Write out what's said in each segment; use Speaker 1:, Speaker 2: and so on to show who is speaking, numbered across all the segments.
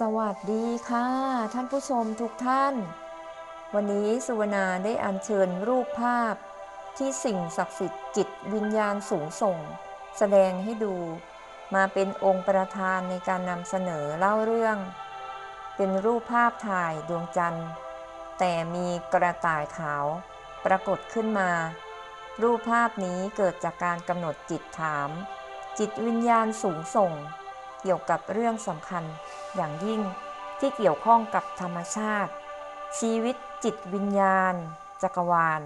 Speaker 1: สวัสดีค่ะ ท่านผู้ชมทุกท่าน วันนี้สุวรรณาได้อัญเชิญรูปภาพที่สิ่งศักดิ์สิทธิ์จิตวิญญาณสูงส่ง แสดงให้ดู มาเป็นองค์ประธานในการนำเสนอเล่าเรื่อง เป็นรูปภาพถ่ายดวงจันทร์ แต่มีกระต่ายขาวปรากฏขึ้นมา รูปภาพนี้เกิดจากการกำหนดจิตถาม จิตวิญญาณสูงส่ง เกี่ยวกับเรื่องสำคัญอย่างยิ่งที่เกี่ยวข้องกับธรรมชาติ ชีวิตจิตวิญญาณ จักรวาล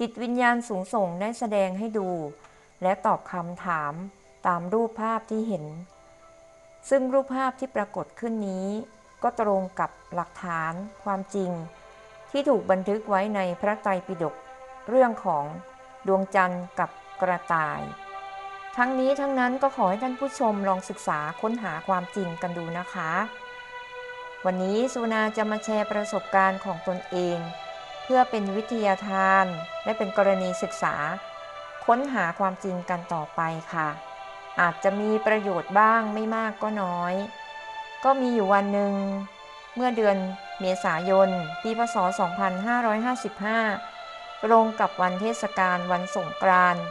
Speaker 1: จิตวิญญาณสูงส่งได้แสดงให้ดู และตอบคำถามตามรูปภาพที่เห็น ซึ่งรูปภาพที่ปรากฏขึ้นนี้ ก็ตรงกับหลักฐานความจริง ที่ถูกบันทึกไว้ในพระไตรปิฎกเรื่องของดวงจันทร์กับกระต่าย ทั้งนี้ทั้งนั้นก็ขอให้ท่านผู้ชมลองศึกษาค้นหาความจริงกันดูนะคะ วันนี้สุนาจะมาแชร์ประสบการณ์ของตนเอง เพื่อเป็นวิทยาทาน และเป็นกรณีศึกษา ค้นหาความจริงกันต่อไปค่ะ อาจจะมีประโยชน์บ้างไม่มากก็น้อย ก็มีอยู่วันหนึ่ง เมื่อเดือนเมษายน ปีพศ 2555 ตรงกับวันเทศกาลวันสงกรานต์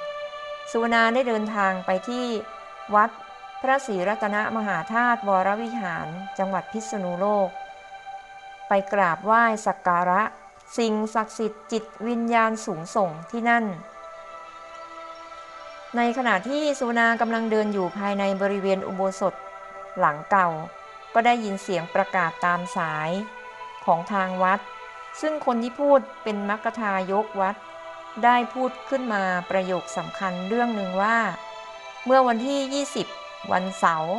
Speaker 1: สุวรรณาได้เดินทางไปที่วัดพระศรีรัตนมหาธาตุวรวิหาร จังหวัดพิษณุโลก ไปกราบไหว้สักการะ สิ่งศักดิ์สิทธิ์จิตวิญญาณสูงส่งที่นั่น ในขณะที่สุวรรณากำลังเดินอยู่ภายในบริเวณอุโบสถ หลังเก่า ก็ได้ยินเสียงประกาศตามสายของทางวัด ซึ่งคนที่พูดเป็นมัคคทายกวัด ได้พูดขึ้นมาประโยคสำคัญเรื่องหนึ่งว่า เมื่อวันที่ 20 วันเสาร์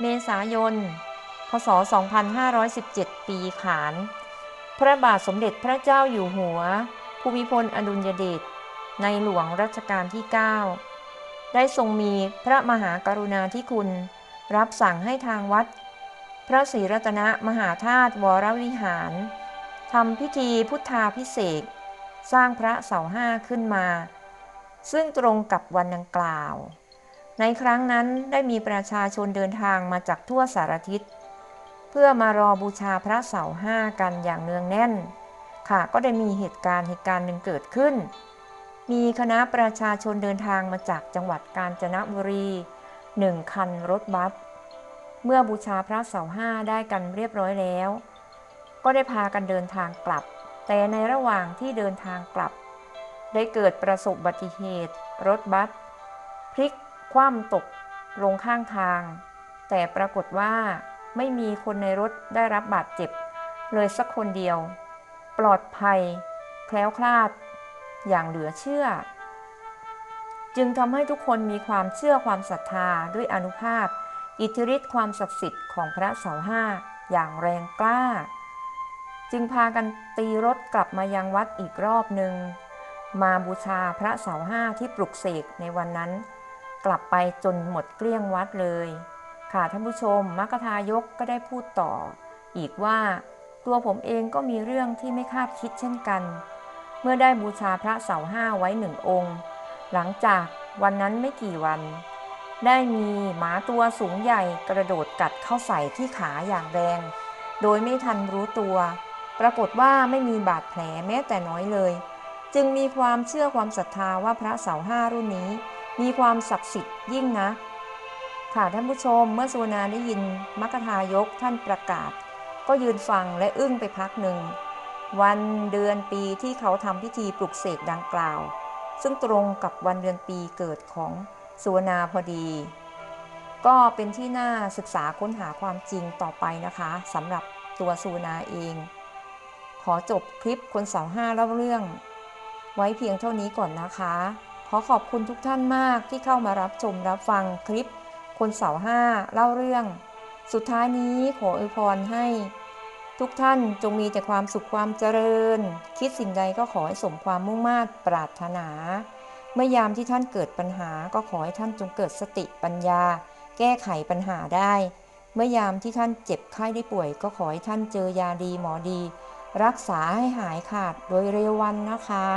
Speaker 1: เมษายน พศ 2517 ปีขาน พระบาทสมเด็จพระเจ้าอยู่หัว ภูมิพลอดุลยเดชในหลวงรัชกาลที่ 9 ได้ทรงมีพระมหากรุณาธิคุณ รับสั่งให้ทางวัด พระศรีรัตนมหาธาตุวรวิหารทำพิธีพุทธาพิเศษ สร้างพระเสาห้าขึ้นมา ซึ่งตรงกับวันดังกล่าว ในครั้งนั้นได้มีประชาชนเดินทางมาจากทั่วสารทิศ เพื่อมารอบูชาพระเสาห้ากันอย่างเนืองแน่น ค่ะก็ได้มีเหตุการณ์เหตุการณ์หนึ่งเกิดขึ้น มีคณะประชาชนเดินทางมาจากจังหวัดกาญจนบุรีหนึ่งคันรถบัสเมื่อบูชาพระเสาห้าได้กันเรียบร้อยแล้ว ก็ได้พากันเดินทางกลับ แต่ในระหว่างที่เดินทางกลับ ได้เกิดประสบอุบัติเหตุ รถบัสพลิกคว่ำตกลงข้างทาง แต่ปรากฏว่าไม่มีคนในรถได้รับบาดเจ็บ เลยสักคนเดียว ปลอดภัย แคล้วคลาด อย่างเหลือเชื่อ จึงทำให้ทุกคนมีความเชื่อความศรัทธาด้วยอนุภาพ อิทธิฤทธิ์ความศักดิ์สิทธิ์ของพระเสาห้าอย่างแรงกล้า จึงพากันตีรถกลับมายังวัดอีกรอบหนึ่ง มาบูชาพระเสาห้าที่ปลุกเสกในวันนั้น กลับไปจนหมดเกลี้ยงวัดเลย ค่ะท่านผู้ชมมัคคทายกก็ได้พูดต่อ อีกว่าตัวผมเองก็มีเรื่องที่ไม่คาดคิดเช่นกัน เมื่อได้บูชาพระเสาห้าไว้หนึ่งองค์ หลังจากวันนั้นไม่กี่วัน ได้มีหมาตัวสูงใหญ่กระโดดกัดเข้าใส่ที่ขาอย่างแรง โดยไม่ทันรู้ตัว ปรากฏว่าไม่มีบาดแผลแม้แต่น้อยเลย จึงมีความเชื่อความศรัทธาว่าพระเสาห้ารุ่นนี้ มีความศักดิ์สิทธิ์ยิ่งนะค่ะท่านผู้ชมเมื่อสุวรรณาได้ยินมัคคทายกท่านประกาศ ก็ยืนฟังและอึ้งไปพักหนึ่ง วันเดือนปีที่เขาทำพิธีปลุกเสกดังกล่าว ซึ่งตรงกับวันเดือนปีเกิดของสุวรรณาพอดี ก็เป็นที่น่าศึกษาค้นหาความจริงต่อไปนะคะสำหรับตัวสุวรรณาเอง ขอจบคลิปคนสาวห้าเล่าเรื่อง ไว้เพียงเท่านี้ก่อนนะคะ ขอขอบคุณทุกท่านมากที่เข้ามารับชมรับฟังคลิป คนสาวห้าเล่าเรื่อง สุดท้ายนี้ขออวยพรให้ ทุกท่านจงมีแต่ความสุขความเจริญ คิดสิ่งใดก็ขอให้สมความมุ่งมา่ปรารถนาเมื่อยามที่ท่านเกิดปัญหาก็ขอให้ท่านจงเกิดสติปัญญา แก้ไขปัญหาได้ เมื่อยามที่ท่านเจ็บไข้ได้ป่วย ก็ขอให้ท่านเจอยาดีหมอดี รักษาให้หายขาดโดยเร็ววันนะคะ